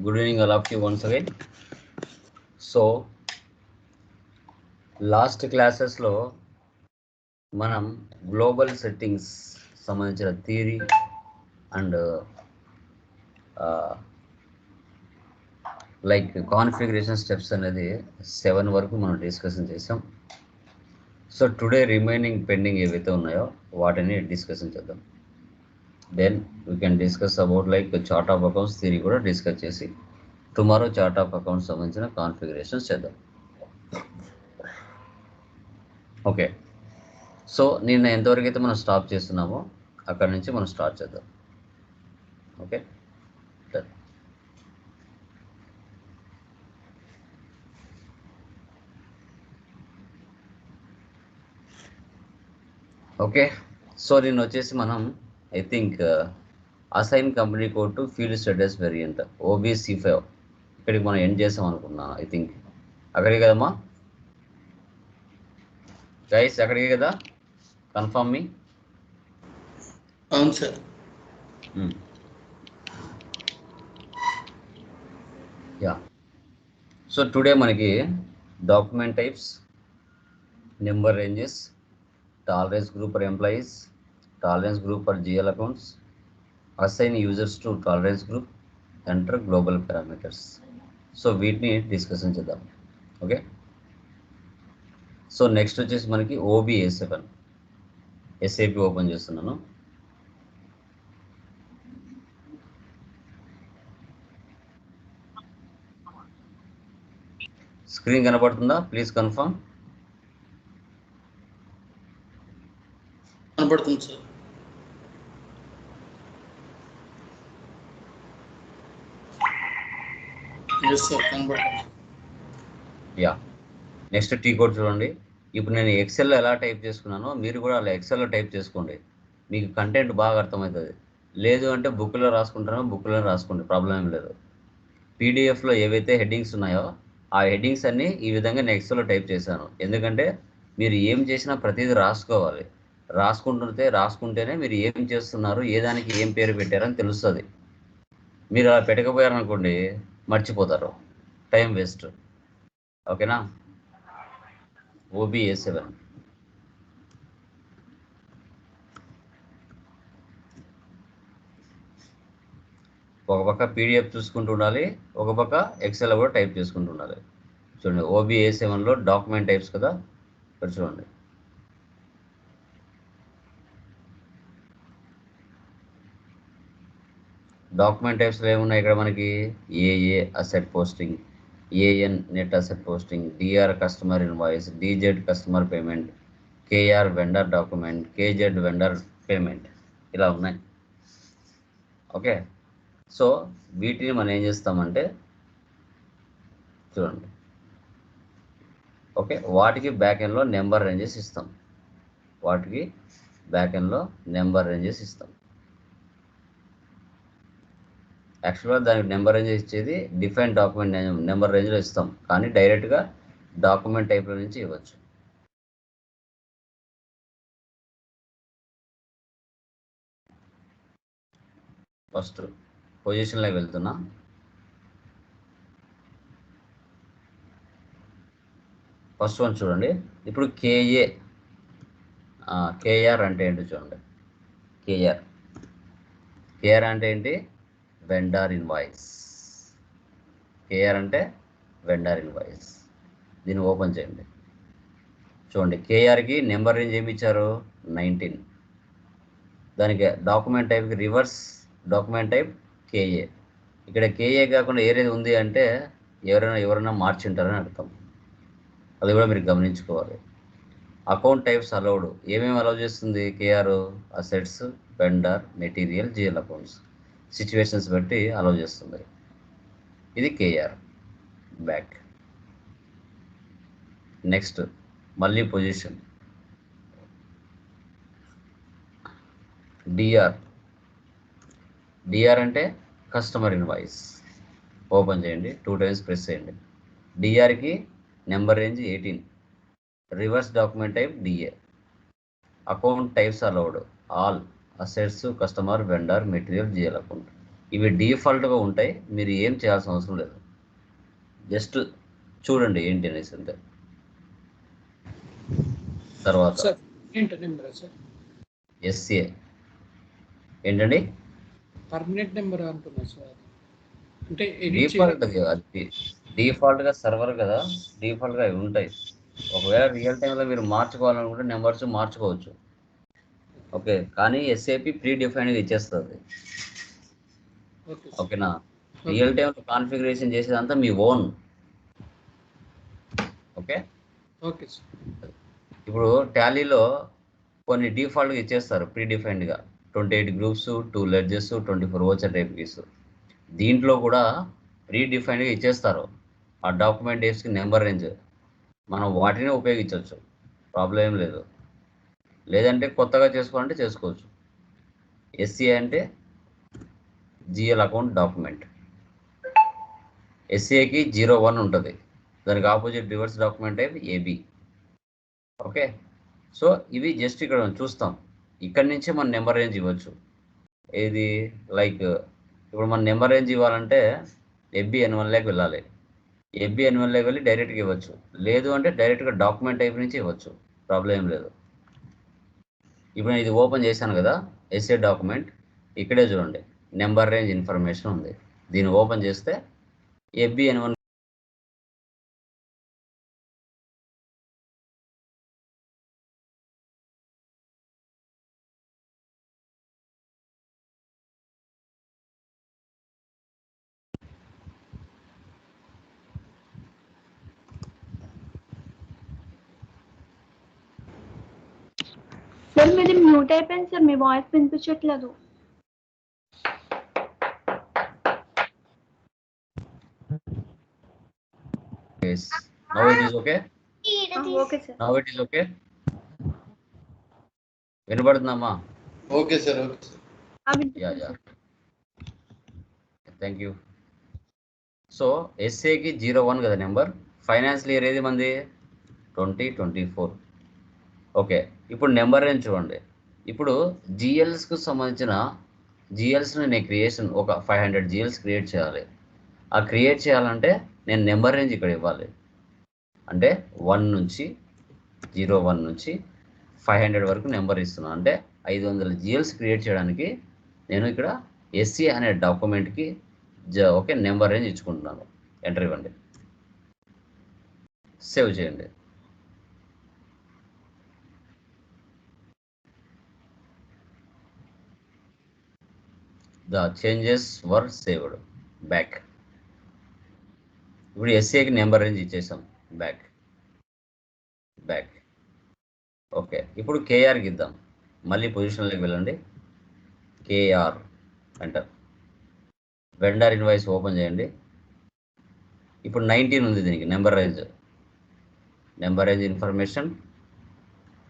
Good evening, all of you once again. So last క్లాసెస్లో మనం global settings సంబంధించిన theory and like configuration steps అనేది seven వరకు మనం డిస్కషన్ చేసాం సో టుడే రిమైనింగ్ పెండింగ్ ఏవైతే ఉన్నాయో వాటిని డిస్కషన్ చేద్దాం then we can discuss about like chart of accounts theory కూడా డిస్కస్ చేసి టుమారో చార్ట్ ఆఫ్ అకౌంట్స్ సంబంధించిన కాన్ఫిగరేషన్స్ చేద్దాం. ఓకే సో నిన్న ఎంతవరకు అయితే మనం స్టాప్ చేస్తున్నామో అక్కడ నుంచి మనం స్టార్ట్ చేద్దాం. ఓకే ఓకే సో నేను వచ్చేసి మనం I think assign company code to field status variant OBC five ఇక్కడికి మనం ఎండ్ చేసాం అనుకున్నా ఐ థింక్ అక్కడికి కదమ్మా? గైస్ అక్కడికి కదా? కన్ఫర్మ్ మీ? అవును సార్. యా సో టుడే మనకి document types number ranges tolerance group for employees tolerance group for GL accounts assign users to tolerance group enter global parameters so వీటిని డిస్కషన్ చేద్దాం. Okay so next వచ్చేసి మనకి OBA seven SAP open చేస్తున్నాను. Screen కనపడుతుందా? Please confirm కనపడుతుంది sir yes sir కనపడుతుంది yeah. Next T code చూడండి. ఇప్పుడు నేను ఎక్సెల్లో ఎలా టైప్ చేసుకున్నానో మీరు కూడా అలా ఎక్సెల్లో టైప్ చేసుకోండి. మీకు కంటెంట్ బాగా అర్థమవుతుంది. లేదు అంటే బుక్లో రాసుకుంటానో బుక్లో రాసుకోండి. ప్రాబ్లం ఏం లేదు. పీడిఎఫ్లో ఏవైతే హెడ్డింగ్స్ ఉన్నాయో ఆ హెడ్డింగ్స్ అన్నీ ఈ విధంగా నేను ఎక్సెల్లో టైప్ చేశాను. ఎందుకంటే మీరు ఏం చేసినా ప్రతిదీ రాసుకోవాలి. రాసుకుంటుంటే రాసుకుంటేనే మీరు ఏం చేస్తున్నారు ఏ దానికి ఏం పేరు పెట్టారని తెలుస్తుంది. మీరు అలా పెట్టకపోయారనుకోండి మర్చిపోతారు. టైం వేస్ట్ ఓకేనా? ఓబిఏ సెవెన్ ఒక పక్క పీడిఎఫ్ చూసుకుంటూ ఉండాలి ఒక పక్క ఎక్సెల్ కూడా టైప్ చేసుకుంటూ ఉండాలి. చూడండి ఓబిఏ సెవెన్లో డాక్యుమెంట్ టైప్స్ కదా? ఇక్కడ చూడండి. డాక్యుమెంట్ టైప్స్లో ఏమున్నాయి ఇక్కడ మనకి? AA asset posting AN net asset posting DR customer invoice DZ customer payment KR vendor document KZ vendor payment ఇలా ఉన్నాయి. ఓకే? సో వీటిని మనం ఏం చేస్తామంటే చూడండి. ఓకే? వాటికి బ్యాక్ ఎండ్లో నెంబర్ రేంజెస్ ఇస్తాం. వాటికి బ్యాక్ ఎండ్లో నెంబర్ రేంజెస్ ఇస్తాం. యాక్చువల్గా దానికి నెంబర్ రేంజ్ ఇచ్చేది డిఫైన్ డాక్యుమెంట్ నెంబర్ రేంజ్లో ఇస్తాం. కానీ డైరెక్ట్గా డాక్యుమెంట్ టైప్లో నుంచి ఇవ్వచ్చు. ఫస్ట్ పొజిషన్లోకి వెళ్తున్నా. ఫస్ట్ వన్ చూడండి. ఇప్పుడు కేఏ. కేఆర్ అంటే ఏంటి చూడండి. కేఆర్. కేఆర్ అంటే ఏంటి? వెండార్ ఇన్వాయిస్ కేఆర్ అంటే వెండార్ ఇన్వాయిస్ దీన్ని ఓపెన్ చేయండి. చూడండి కేఆర్కి నెంబర్ రేంజ్ ఏమి ఇచ్చారు నైన్టీన్ దానికి డాక్యుమెంట్ టైప్కి రివర్స్ డాక్యుమెంట్ టైప్ కేఏ ఇక్కడ కేఏ కాకుండా ఏరేది ఉంది అంటే ఎవరైనా ఎవరైనా మార్చింటారని అర్థం. అది కూడా మీరు గమనించుకోవాలి. అకౌంట్ టైప్స్ అలౌడ్ ఏమేమి అలౌ చేస్తుంది KR assets vendor material GL accounts situations బట్టి అలౌ చేస్తుంది. ఇది కేఆర్ బ్యాక్. నెక్స్ట్ మళ్ళీ పొజిషన్. డిఆర్. డిఆర్ అంటే కస్టమర్ ఇన్వాయిస్. ఓపెన్ చేయండి టూ టైమ్స్ ప్రెస్ చేయండి. డిఆర్కి number range eighteen. Reverse document type DA. Account types allowed. All. Assets customer vendor material GL account. ఇవి డీఫాల్ట్గా ఉంటాయి. మీరు ఏం చేయాల్సిన అవసరం లేదు. జస్ట్ చూడండి ఏంటి అనేసి అంతే. తర్వాత. ఎస్ఏ. ఏంటండి? పర్మనెంట్ నెంబర్ అంటున్నా సార్? అంటే డిఫాల్ట్ అది గా సర్వర్ కదా డిఫాల్ట్గా అవి ఉంటాయి. ఒకవేళ రియల్ టైంలో మీరు మార్చుకోవాలనుకుంటే నెంబర్స్ మార్చుకోవచ్చు. ఓకే కానీ ఎస్ఏపి ప్రీ డిఫైన్గా ఇచ్చేస్తుంది. ఓకేనా? రియల్ టైంలో కాన్ఫిగరేషన్ చేసేదంతా మీ ఓన్ ఓకే? ఓకే ఇప్పుడు టాలీలో కొన్ని డిఫాల్ట్గా ఇచ్చేస్తారు pre డిఫైన్డ్గా twenty eight groups two ledgers twenty four voucher type keys దీంట్లో కూడా ప్రీ డిఫైన్డ్గా ఇచ్చేస్తారు. ఆ డాక్యుమెంట్ డేస్కి నెంబర్ రేంజ్ మనం వాటిని ఉపయోగించవచ్చు. ప్రాబ్లం ఏం లేదు. లేదంటే కొత్తగా చేసుకోవాలంటే చేసుకోవచ్చు. ఎస్సీఐ అంటే జిఎల్ అకౌంట్ డాక్యుమెంట్ ఎస్సీఐకి జీరో వన్ ఉంటుంది. దానికి opposite reverse document type AB okay so ఇవి జస్ట్ ఇక్కడ చూస్తాం. ఇక్కడ నుంచే మన నెంబర్ రేంజ్ ఇవ్వచ్చు. ఏది? లైక్ ఇప్పుడు మన నెంబర్ రేంజ్ ఇవ్వాలంటే ఎఫ్బి ఎన్వన్లోకి వెళ్ళాలి. ఎఫ్బి ఎన్వన్లోకి వెళ్ళి డైరెక్ట్గా ఇవ్వచ్చు. లేదు అంటే డైరెక్ట్గా డాక్యుమెంట్ టైప్ నుంచి ఇవ్వచ్చు. ప్రాబ్లం ఏం లేదు. ఇప్పుడు నేను ఇది ఓపెన్ చేశాను కదా ఎస్ఏ డాక్యుమెంట్ ఇక్కడే చూడండి నెంబర్ రేంజ్ ఇన్ఫర్మేషన్ ఉంది. దీన్ని ఓపెన్ చేస్తే ఎఫ్బి ఎన్వన్ సార్ మీది మ్యూట్ అయిపోయింది సార్ మీ వాయిస్ వినిపించట్లేదు. Okay okay sir now it is okay sir okay sir ఆ, యా వినిపిస్తుంది yeah sir. Thank you so ఎస్ఏకి zero one కదా నెంబర్ ఫైనాన్స్ ఇయర్ ఏది మంది? ట్వంటీ ట్వంటీ ఫోర్ ఓకే ఇప్పుడు నెంబర్ రేంజ్ చూడండి. ఇప్పుడు జిఎల్స్కు సంబంధించిన జిఎల్స్ని నేను క్రియేషన్ ఒక ఫైవ్ హండ్రెడ్ జిఎల్స్ క్రియేట్ చేయాలి. ఆ క్రియేట్ చేయాలంటే నేను నెంబర్ రేంజ్ ఇక్కడ ఇవ్వాలి. అంటే వన్ నుంచి జీరో వన్ నుంచి ఫైవ్ హండ్రెడ్ వరకు నెంబర్ ఇస్తున్నాను. అంటే ఐదు వందల జిఎల్స్ క్రియేట్ చేయడానికి నేను ఇక్కడ ఎస్సీ అనే డాక్యుమెంట్కి జ ఓకే నెంబర్ రేంజ్ ఇచ్చుకుంటున్నాను. ఎంటర్ ఇవ్వండి. సేవ్ చేయండి. The changes were saved. Back. ఇప్పుడు ఎస్ఏకి నెంబర్ రేంజ్ ఇచ్చేసాం. బ్యాక్. బ్యాక్. ఓకే. ఇప్పుడు కేఆర్కి ఇద్దాం. మళ్ళీ పొజిషన్లోకి వెళ్ళండి. KR. Enter vendor invoice open చేయండి. ఇప్పుడు నైన్టీన్ ఉంది దీనికి. Number range. Number range information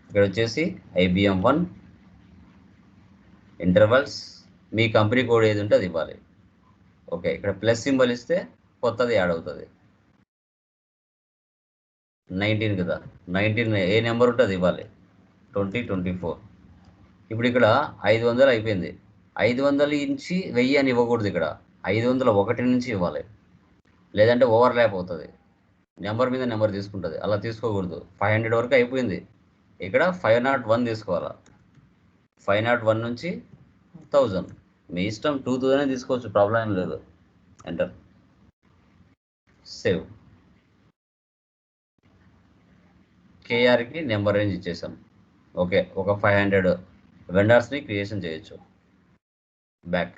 ఇక్కడ వచ్చేసి ఐబిఎం వన్ ఇంటర్వల్స్ మీ కంపెనీ కోడ్ ఏది ఉంటే అది ఇవ్వాలి. ఓకే ఇక్కడ ప్లస్ సింబల్ ఇస్తే కొత్తది యాడ్ అవుతుంది. నైన్టీన్ కదా. నైన్టీన్ ఏ నెంబర్ ఉంటే అది ఇవ్వాలి. ట్వంటీ ట్వంటీ ఫోర్ ఇప్పుడు ఇక్కడ ఐదు వందలు అయిపోయింది. ఐదు వందలు నుంచి వెయ్యి అని ఇవ్వకూడదు ఇక్కడ. ఐదు వందల ఒకటి నుంచి ఇవ్వాలి. లేదంటే ఓవర్ ల్యాప్ అవుతుంది. నెంబర్ మీద నెంబర్ తీసుకుంటుంది. అలా తీసుకోకూడదు. ఫైవ్ హండ్రెడ్ వరకు అయిపోయింది. ఇక్కడ ఫైవ్ నాట్ వన్ తీసుకోవాలా? ఫైవ్ నాట్ వన్ నుంచి థౌజండ్ మీ ఇష్టం టూ థౌజండ్ తీసుకోవచ్చు ప్రాబ్లం ఏం లేదు. ఎంటర్ సేవ్ కేఆర్కి నెంబర్ రేంజ్ ఇచ్చేసాం. ఓకే ఒక ఫైవ్ హండ్రెడ్ వెండర్స్ని క్రియేషన్ చేయొచ్చు. బ్యాక్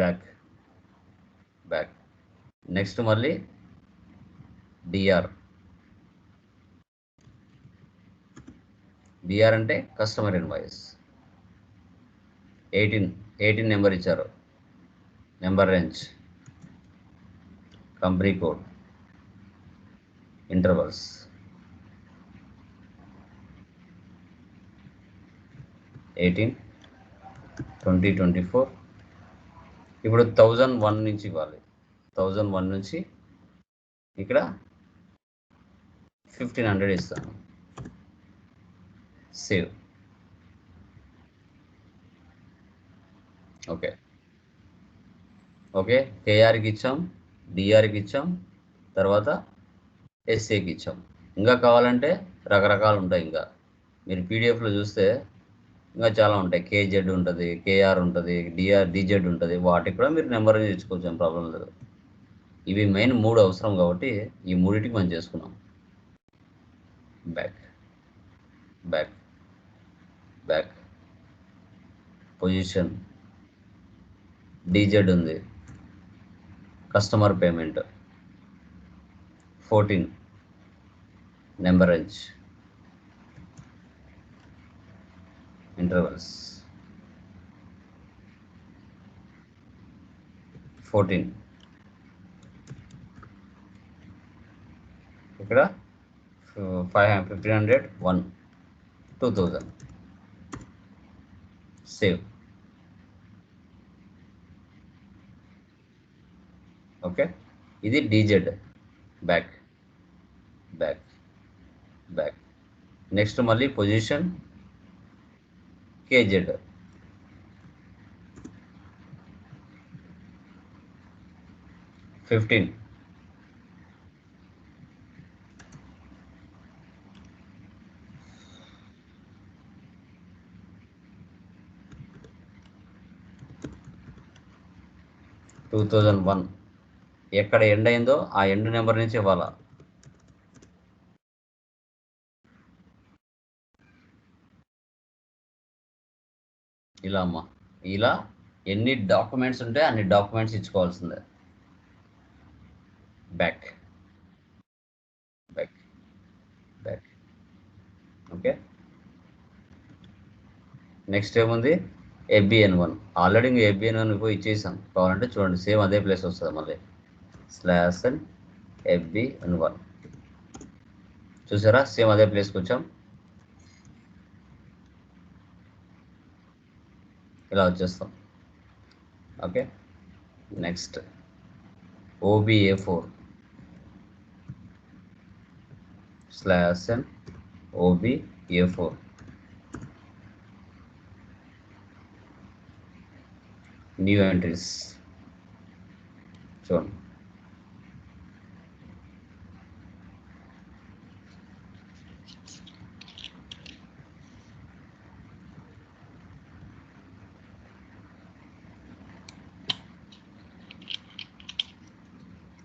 బ్యాక్ బ్యాక్ నెక్స్ట్ మళ్ళీ డిఆర్ డిఆర్ అంటే customer invoice eighteen eighteen number ఇచ్చారు. Number range. Company code. Intervals. Eighteen twenty twenty four. ఇప్పుడు థౌజండ్ వన్ నుంచి ఇవ్వాలి. థౌజండ్ వన్ నుంచి ఇక్కడ ఫిఫ్టీన్ హండ్రెడ్ ఇస్తాను. సేవ్. ఓకే. ఓకే కేఆర్కి ఇచ్చాం డిఆర్కి ఇచ్చాం తర్వాత ఎస్ఏకి ఇచ్చాం. ఇంకా కావాలంటే రకరకాలు ఉంటాయి ఇంకా. మీరు పీడిఎఫ్లో చూస్తే ఇంకా చాలా ఉంటాయి. కేజెడ్ ఉంటుంది కేఆర్ ఉంటుంది డిఆర్ డిజెడ్ ఉంటుంది. వాటికి కూడా మీరు నెంబర్ తెచ్చుకోవచ్చు ఏం ప్రాబ్లం లేదు. ఇవి మెయిన్ మూడు అవసరం కాబట్టి ఈ మూడింటికి మనం చేసుకున్నాం back back back position DZ ఉంది. Customer payment. Fourteen number range. Intervals. Fourteen. ఇక్కడ five fifteen hundred one two thousand. Save. Okay ఇది DZ back back back next మళ్ళీ position KZ fifteen two thousand one ఎక్కడ end అయిందో ఆ end number నుంచి ఇవ్వాలా. ఇలా అమ్మా. ఇలా ఎన్ని డాక్యుమెంట్స్ ఉంటే అన్ని documents ఇచ్చుకోవాల్సిందే. Back back back okay next ఏముంది? ఎబిఎన్ వన్ ఆల్రెడీ ఇంకా ఎఫ్బిఎన్ వన్ పోయి ఇచ్చేసాం. కావాలంటే చూడండి సేమ్ అదే ప్లేస్ వస్తుంది మళ్ళీ. స్లాస్ అండ్ ఎఫ్బిఎన్ వన్ చూసారా సేమ్ అదే ప్లేస్కి వచ్చాం ఇలా వచ్చేస్తాం okay next OBA four slash N OBA four new entries చూడండి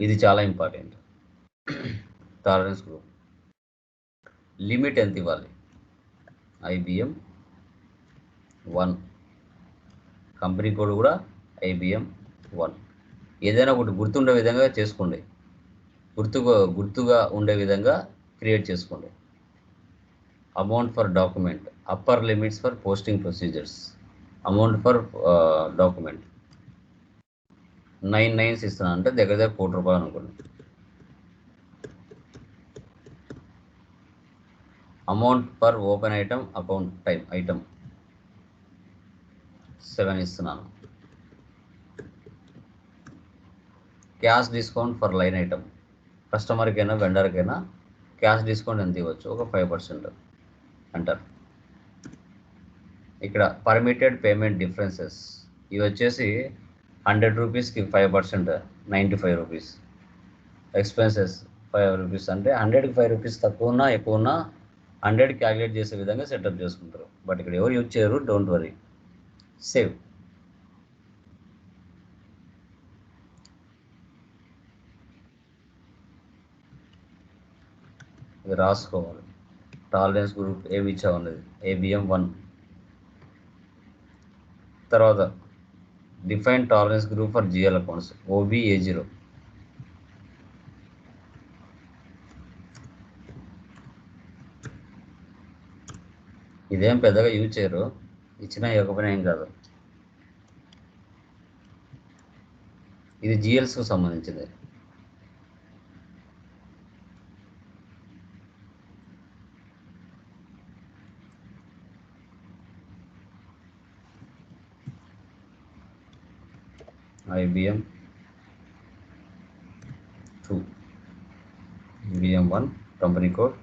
ఇది చాలా ఇంపార్టెంట్. Tolerance group. లిమిట్ ఎంత ఇవ్వాలి? IBM one. కంపెనీ కోడ్ కూడా ఐబిఎం వన్. ఏదైనా ఒకటి గుర్తుండే విధంగా చేసుకోండి. గుర్తుగా గుర్తుగా ఉండే విధంగా క్రియేట్ చేసుకోండి. Amount for document. Upper limits for posting procedures. Amount for document. Nine nines ఇస్తున్నాను అంటే దగ్గర దగ్గర కోటి రూపాయలు అనుకోండి amount per open item account time item. Seven ఇస్తున్నాను. Cash discount for line item. కస్టమర్కైనా వెండర్కైనా క్యాష్ డిస్కౌంట్ ఎంత ఇవ్వచ్చు? ఒక ఫైవ్ పర్సెంట్ అంటారు. ఇక్కడ పర్మిటెడ్ పేమెంట్ డిఫరెన్సెస్. ఇవి వచ్చేసి హండ్రెడ్ రూపీస్కి five percent ninety five rupees. Expenses five rupees అంటే హండ్రెడ్కి ఫైవ్ రూపీస్ తక్కువ ఉన్నా ఎక్కువ ఉన్నా హండ్రెడ్ క్యాలిక్యులేట్ చేసే విధంగా సెటప్ చేసుకుంటారు. బట్ ఇక్కడ ఎవరు యూజ్ చేయరు డోంట్ వరీ. సేవ్. ఇది రాసుకోవాలి. టాలరెన్స్ గ్రూప్ ఏమి ఇచ్చామన్నది ఏబిఎం వన్ తర్వాత define tolerance group for GL accounts OBA zero. ఇదేం పెద్దగా యూజ్ చేయరు. ఇచ్చినా ఇవ్వకపోయినా ఏం కాదు. ఇది జిఎల్స్కు సంబంధించింది IBM 2 IBM 1 company code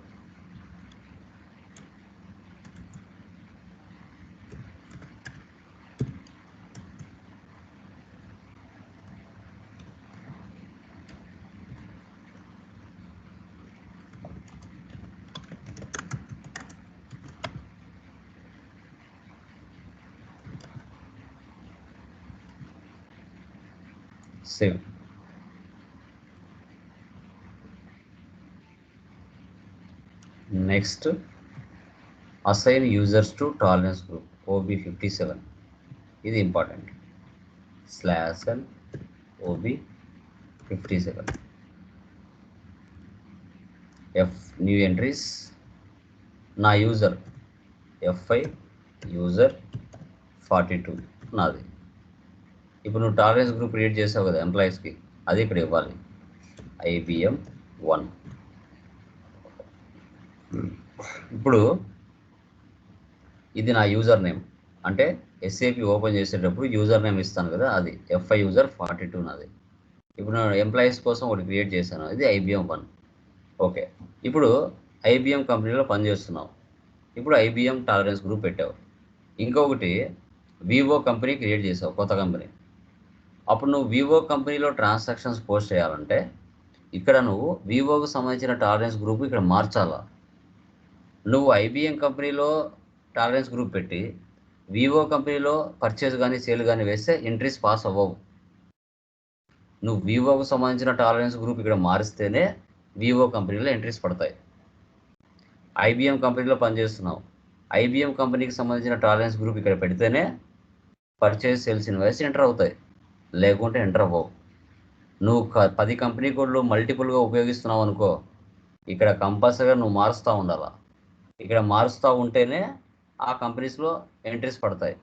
save next assign users to tolerance group OB fifty seven ఇది important slash and OB fifty seven F new entries నా user FI user forty two నాది. ఇప్పుడు నువ్వు టాలరెన్స్ గ్రూప్ క్రియేట్ చేసావు కదా ఎంప్లాయీస్కి అది ఇక్కడ ఇవ్వాలి. ఐబిఎం వన్ ఇప్పుడు ఇది నా యూజర్ నేమ్ అంటే ఎస్ఏపి ఓపెన్ చేసేటప్పుడు యూజర్ నేమ్ ఇస్తాను కదా అది ఎఫ్ఐ యూజర్ ఫార్టీ టూ నాది. ఇప్పుడు నేను ఎంప్లాయీస్ కోసం ఒకటి క్రియేట్ చేశాను ఇది ఐబిఎం వన్ ఓకే ఇప్పుడు ఐబిఎం కంపెనీలో పనిచేస్తున్నావు ఇప్పుడు ఐబిఎం టాలరెన్స్ గ్రూప్ పెట్టావు. ఇంకొకటి వివో కంపెనీ క్రియేట్ చేసావు కొత్త కంపెనీ అప్పుడు నువ్వు వివో కంపెనీలో ట్రాన్సాక్షన్స్ పోస్ట్ చేయాలంటే ఇక్కడ నువ్వు వివోకి సంబంధించిన టాలరెన్స్ గ్రూప్ ఇక్కడ మార్చాలా? నువ్వు ఐబిఎం కంపెనీలో టాలరెన్స్ గ్రూప్ పెట్టి వివో కంపెనీలో పర్చేస్ కానీ సేల్ కానీ వేస్తే ఎంట్రీస్ పాస్ అవ్వవు. నువ్వు వివోకు సంబంధించిన టాలరెన్స్ గ్రూప్ ఇక్కడ మారిస్తేనే వివో కంపెనీలో ఎంట్రీస్ పడతాయి. ఐబిఎం కంపెనీలో పనిచేస్తున్నావు. ఐబిఎం కంపెనీకి సంబంధించిన టాలరెన్స్ గ్రూప్ ఇక్కడ పెడితేనే పర్చేస్ సేల్స్ ఇన్వాయిస్ ఎంటర్ అవుతాయి. లేకుంటే ఎంటర్ అవ్వవు. నువ్వు క- పది కంపెనీ కోడ్లు మల్టిపుల్గా ఉపయోగిస్తున్నావు అనుకో ఇక్కడ కంపల్సరీగా నువ్వు మారుస్తూ ఉండాలా. ఇక్కడ మారుస్తూ ఉంటేనే ఆ కంపెనీస్లో ఎంట్రీస్ పడతాయి.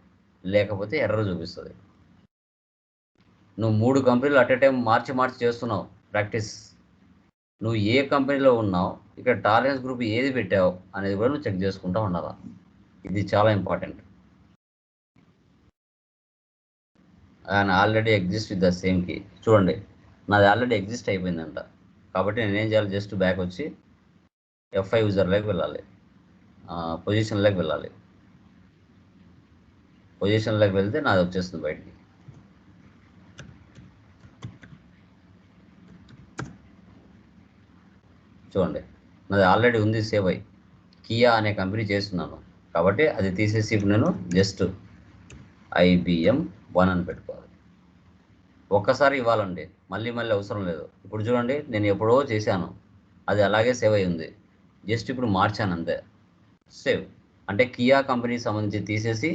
లేకపోతే ఎర్ర చూపిస్తుంది. నువ్వు మూడు కంపెనీలు అట్ ఎ టైం మార్చి మార్చి చేస్తున్నావు ప్రాక్టీస్. నువ్వు ఏ కంపెనీలో ఉన్నావు ఇక్కడ టాలరెన్స్ గ్రూప్ ఏది పెట్టావు అనేది కూడా నువ్వు చెక్ చేసుకుంటూ ఉండాలా. ఇది చాలా important. And already exist with the same key చూడండి నాది ఆల్రెడీ ఎగ్జిస్ట్ అయిపోయిందంట. కాబట్టి నేనేం చేయాలి? జస్ట్ బ్యాక్ వచ్చి ఎఫ్ఐ యూజర్లోకి వెళ్ళాలి. పొజిషన్లోకి వెళ్ళాలి. పొజిషన్లోకి వెళ్తే నాది వచ్చేస్తుంది బయటికి. చూడండి నాది ఆల్రెడీ ఉంది సేవ్ అయ్యి కియా అనే కంపెనీ చేస్తున్నాను. కాబట్టి అది తీసేసి ఇప్పుడు నేను జస్ట్ ఐబిఎం వన్ అని పెట్టుకోవాలి. ఒక్కసారి ఇవ్వాలండి. మళ్ళీ మళ్ళీ అవసరం లేదు. ఇప్పుడు చూడండి నేను ఎప్పుడో చేశాను. అది అలాగే సేవ్ అయి ఉంది. జస్ట్ ఇప్పుడు మార్చాను అంతే. సేవ్. అంటే కియా కంపెనీకి సంబంధించి తీసేసి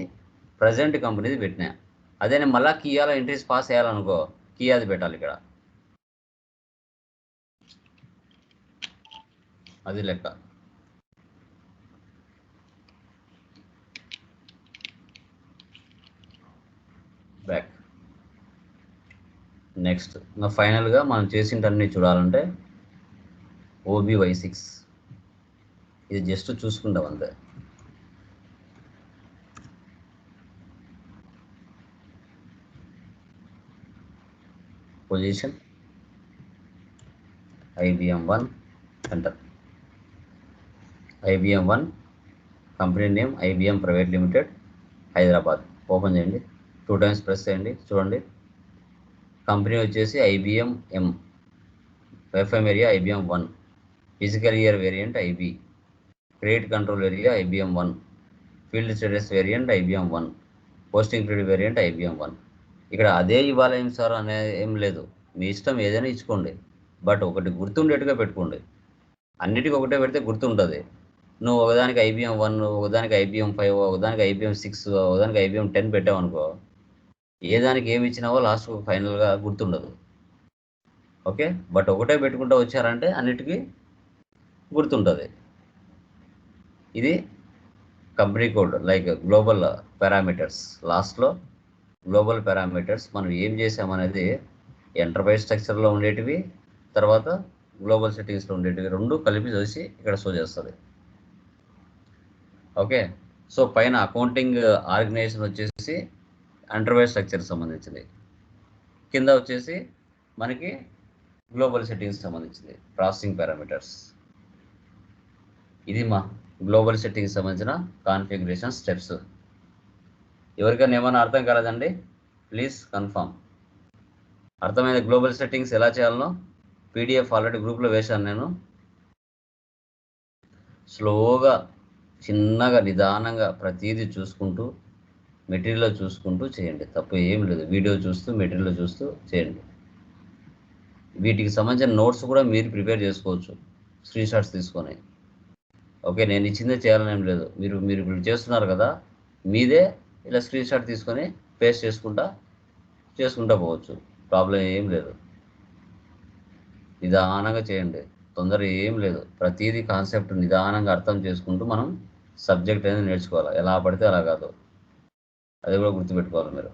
ప్రజెంట్ కంపెనీది పెట్టినా. అదే నేను మళ్ళీ కియాలో ఎంట్రీస్ పాస్ చేయాలనుకో కియాది పెట్టాలి ఇక్కడ. అది లెక్క బ్యాక్ నెక్స్ట్. ఇంకా ఫైనల్గా మనం చేసింటన్ని చూడాలంటే ఓబీ వై సిక్స్. ఇది జస్ట్ చూసుకుంటాం అంతే. Position. IBM one center. IBM one company name IBM private limited Hyderabad. Open చేయండి. టూ టైమ్స్ ప్రెస్ చేయండి. చూడండి. కంపెనీ వచ్చేసి IBM M FM area IBM one physical year variant IB credit control area IBM one field status variant IBM one posting period variant IBM one. ఇక్కడ అదే ఇవ్వాలి ఏం sir అనే ఏం లేదు. మీ ఇష్టం ఏదైనా ఇచ్చుకోండి. బట్ ఒకటి గుర్తుండేట్టుగా పెట్టుకోండి. అన్నిటికీ ఒకటే పెడితే గుర్తుంటుంది. నువ్వు ఒకదానికి ఐబిఎం వన్ ఒకదానికి ఐబిఎం ఫైవ్ ఒకదానికి ఐబిఎం సిక్స్ ఒకదానికి ఐబిఎం టెన్ పెట్టావు అనుకో ఏ దానికి ఏమి ఇచ్చినావో లాస్ట్ ఫైనల్గా గుర్తుండదు. ఓకే బట్ ఒకటే పెట్టుకుంటూ వచ్చారంటే అన్నిటికీ గుర్తుంటుంది. ఇది company code like global parameters లాస్ట్లో గ్లోబల్ పారామీటర్స్ మనం ఏం చేసామనేది ఎంటర్ప్రైజ్ స్ట్రక్చర్లో ఉండేటివి తర్వాత గ్లోబల్ సెట్టింగ్స్లో ఉండేటివి రెండు కలిపి చూసి ఇక్కడ షో చేస్తుంది. ఓకే సో పైన అకౌంటింగ్ ఆర్గనైజేషన్ వచ్చేసి అండర్వేర్ స్ట్రక్చర్ సంబంధించింది. కింద వచ్చేసి మనకి గ్లోబల్ సెట్టింగ్స్ సంబంధించింది ప్రాసెసింగ్ పారామీటర్స్. ఇది మా గ్లోబల్ సెట్టింగ్స్ సంబంధించిన కాన్ఫిగరేషన్ స్టెప్స్. ఎవరికైనా ఏమైనా అర్థం కాలేదండి? ప్లీజ్ కన్ఫర్మ్ అర్థమైన గ్లోబల్ సెట్టింగ్స్ ఎలా చేయాలనో పీడిఎఫ్ ఆల్రెడీ గ్రూప్లో వేశాను నేను. స్లోగా చిన్నగా నిదానంగా ప్రతిదీ చూసుకుంటూ మెటీరియల్ చూసుకుంటూ చేయండి. తప్పు ఏం లేదు. వీడియో చూస్తూ మెటీరియల్ చూస్తూ చేయండి. వీటికి సంబంధించిన నోట్స్ కూడా మీరు ప్రిపేర్ చేసుకోవచ్చు. స్క్రీన్ షాట్స్ తీసుకొని. ఓకే నేను ఇచ్చిందే చేయాలని ఏం లేదు. మీరు మీరు ఇప్పుడు చేస్తున్నారు కదా మీదే ఇలా స్క్రీన్ షాట్ తీసుకొని పేస్ట్ చేసుకుంటా చేసుకుంటా పోవచ్చు. ప్రాబ్లం ఏం లేదు. నిదానంగా చేయండి. తొందర ఏం లేదు. ప్రతిదీ కాన్సెప్ట్ నిదానంగా అర్థం చేసుకుంటూ మనం సబ్జెక్ట్ అనేది నేర్చుకోవాలి. ఎలా పడితే అలా కాదు. అది కూడా గుర్తుపెట్టుకోవాలి మీరు.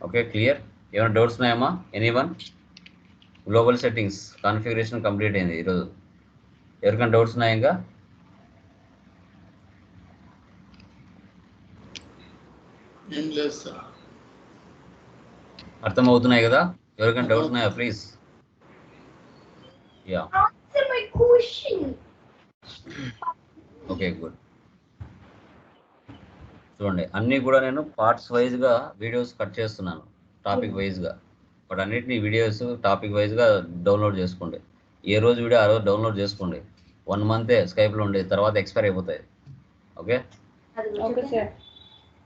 ఓకే క్లియర్ ఏమైనా డౌట్స్ ఉన్నాయమ్మా? Any one global settings configuration complete అయింది ఈరోజు. ఎవరికైనా డౌట్స్ ఉన్నాయా ఇంకా? అర్థం అవుతున్నాయి కదా? ఎవరికైనా డౌట్స్ ఉన్నాయా ప్లీజ్ యా. ఓకే గుడ్ చూడండి అన్నీ కూడా నేను పార్ట్స్ వైజ్గా వీడియోస్ కట్ చేస్తున్నాను టాపిక్ వైజ్గా బట్ అన్నిటిని వీడియోస్ టాపిక్ వైజ్గా డౌన్లోడ్ చేసుకోండి. ఏ రోజు వీడియో ఆ రోజు డౌన్లోడ్ చేసుకోండి. వన్ మంతే స్కైప్లో ఉండే తర్వాత ఎక్స్పైర్ అయిపోతాయి. ఓకే.